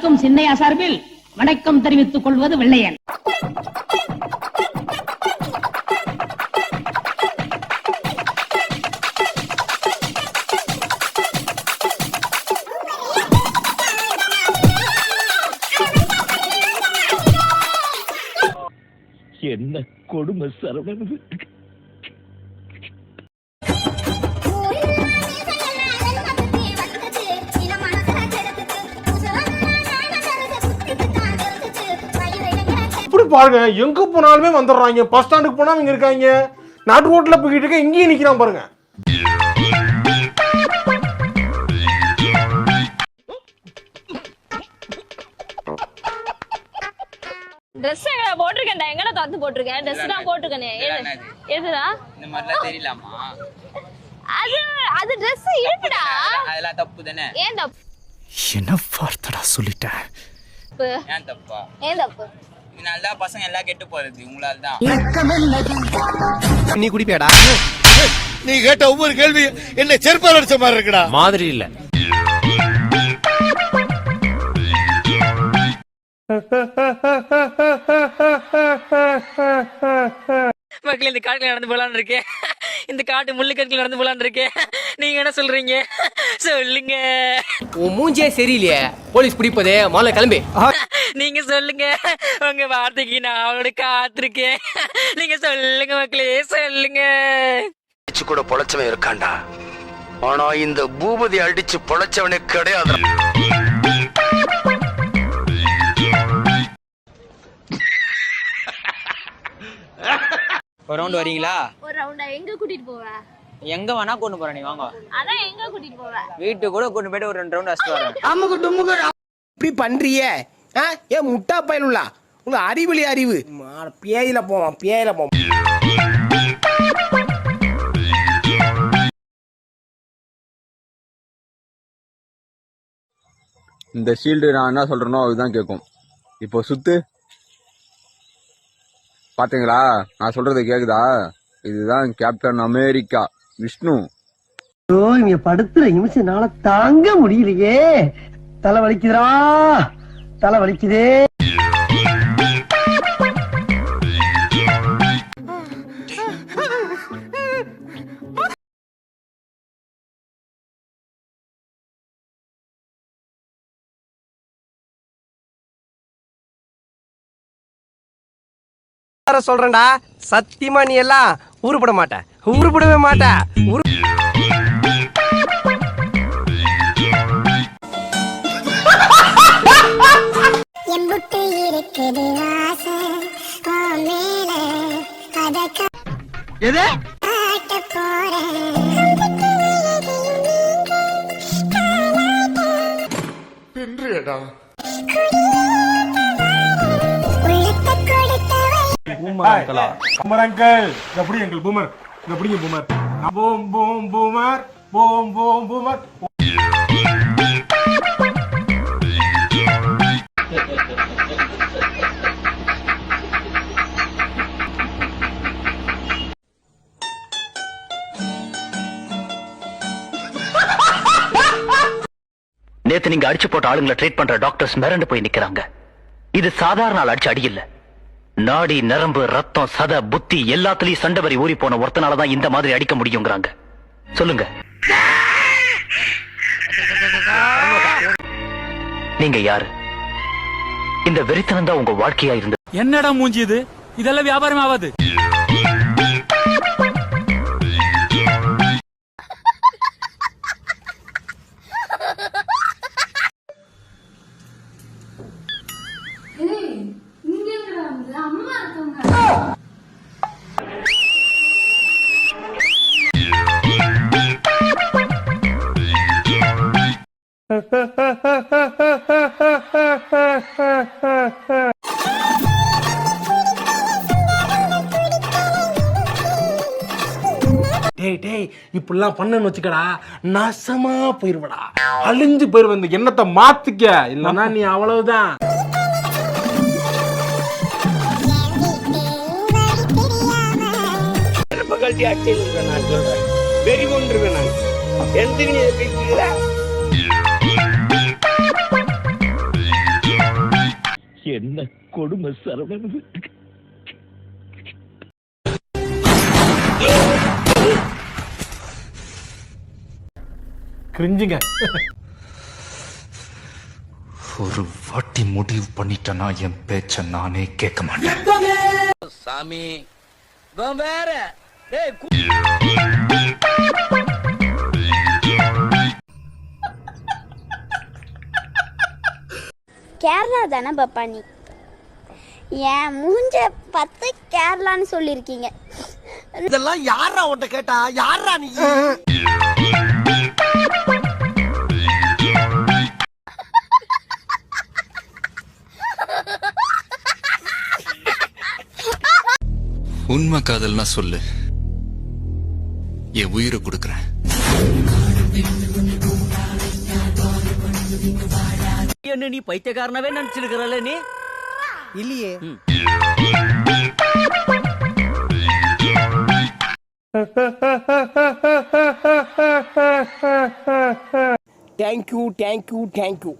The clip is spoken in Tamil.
வணக்கம் சின்னையா சார்பில் வணக்கம் தெரிவித்துக் கொள்வது வெள்ளையன். என்ன கொடுமை சரவணன்? பாருங்க எங்க போனாலுமே வந்துடுறாங்க. பஸ் ஸ்டாண்டுக்கு போனா இங்க இருக்காங்க. நாட்டு ரோட்ல போய்கிட்டு இருக்க இங்கேயும் நிக்கிறான் பாருங்க. ட்ரெஸ் போட்டிருக்கேன்டா? எங்கடா தந்து போட்டிருக்கேன்? ட்ரெஸ் தான் போட்டிருக்கேனே. எது? எதுடா? இந்த மாதிரிலாம் தெரியலாமா? அது அது ட்ரெஸ் இருக்குடா. அதெல்லாம் தப்பு தானே? ஏன் தப்பு? என்ன வார்த்தடா சொல்லிட்டேன் ஏன் தப்பா? ஏன் தப்பு? இதனால தான் பசங்க எல்லாம் கெட்டு போறது உங்களால தான். நீ குடிப்பியாடா? நீ கேட்ட ஒவ்வொரு கேள்வி என்ன செருப்பால் அடிச்ச மாதிரி இருக்குடா. மாதிரி இல்ல. மக்கள் இந்த காட்டுல நடந்து போலான்னு இருக்கேன். இந்த காட்டு முள்ளுக்கட்டில் நடந்து போலான்னு இருக்கேன். நீங்க என்ன சொல்றீங்க? சொல்லுங்க. உன் மூஞ்சியே சரியில்லையே. போலீஸ் பிடிப்பதே முதல்ல கிளம்பி. நீங்க சொல்லுங்க. உங்க வார்த்தைக்கு நான் அவளோட காத்திருக்கேன். நீங்க சொல்லுங்க மக்களே சொல்லுங்க. அடிச்சு கூட பொழைச்சவன் இருக்கான்டா. ஆனா இந்த பூபதி அடிச்சு பொழைச்சவனே கிடையாது ஒரு ரவுண்ட் வரீங்களா? ஒரு ரவுண்டா எங்க கூட்டிட்டு போவ? எங்க வேணா கொண்டு போறேன் நீ வாங்க. அதான் எங்க கூட்டிட்டு போவ? வீட்டுக்கு கூட கொண்டு போயிட்டு ஒரு ரெண்டு ரவுண்ட் அடிச்சுட்டு வரேன். இப்படி பண்றியே? ஆ? ஏன் முட்டா பயனுள்ளா உங்க அறிவிலி அறிவு. பேயில போவான் பேயில போவான் இந்த ஷீல்டு நான் என்ன சொல்றேனோ அதுதான் கேட்கும் இப்போ சுத்து. பாத்தீங்களா? நான் சொல்றது கேக்குதா? இதுதான் கேப்டன் அமெரிக்கா விஷ்ணு. இங்க படுத்துற நிமிஷம்னால தாங்க முடியலையே. தலை வலிக்குதுடா. தலை வலிக்குதே சொல்றேன்டா. சத்தியமா நீ எல்லாம் உருப்பட மாட்ட. உருப்படவே மாட்ட. உரு எது? போறேன் உள்ளத்தை கொடுத்தவை பூமர் அங்கிள் இந்த புடி அங்கிள் பூமர் புடிங்க boomer. Boom boom boomer. Boom boom boomer. நேத்து நீங்க அடிச்சு போட்ட ஆளுங்களை ட்ரீட் பண்ற டாக்டர்ஸ் மிரண்டு போய் நிக்கிறாங்க. இது சாதாரண ஆள் அடிச்சு அடி இல்ல. நாடி நரம்பு ரத்தம் சத புத்தி எல்லாத்துலயும் சண்டை வரி ஊறி போன ஒருத்தனால தான் இந்த மாதிரி அடிக்க முடியுங்கிறாங்க. சொல்லுங்க. நீங்க யாரு? இந்த வெறித்தனம் தான் உங்க வாழ்க்கையா இருந்தது. என்னடா மூஞ்சி இது? இதெல்லாம் வியாபாரம் ஆகாது டேய் டேய் இப்படிலாம் பண்ணன்னு வச்சுக்கடா நாசமா போயிருவடா. அழிஞ்சு போயிருவ இந்த எண்ணத்தை மாத்திக்க. இல்லைன்னா நீ அவ்வளவுதான். வெறி கொண்டுருவேன் நான். எந்த என்ன கொடுமை சரவணன்? கிரிஞ்சுங்க. ஒரு வாட்டி முடிவு பண்ணிட்டேன்னா என் பேச்ச நானே கேட்க மாட்டேன். சாமி வேற. கேரளா தானே பாப்பா நீ? என் மூஞ்ச பத்து கேரளான்னு சொல்லியிருக்கீங்க. இதெல்லாம் யாரா உன்ட்ட கேட்டா? யாரா நீ? உண்மை காதல்னா சொல்லு. என் உயிரை கொடுக்குறேன். என்ன நீ பைத்தியக்காரனவே நினைச்சிருக்கிறல்ல நீ? இல்லையே. Thank you thank you thank you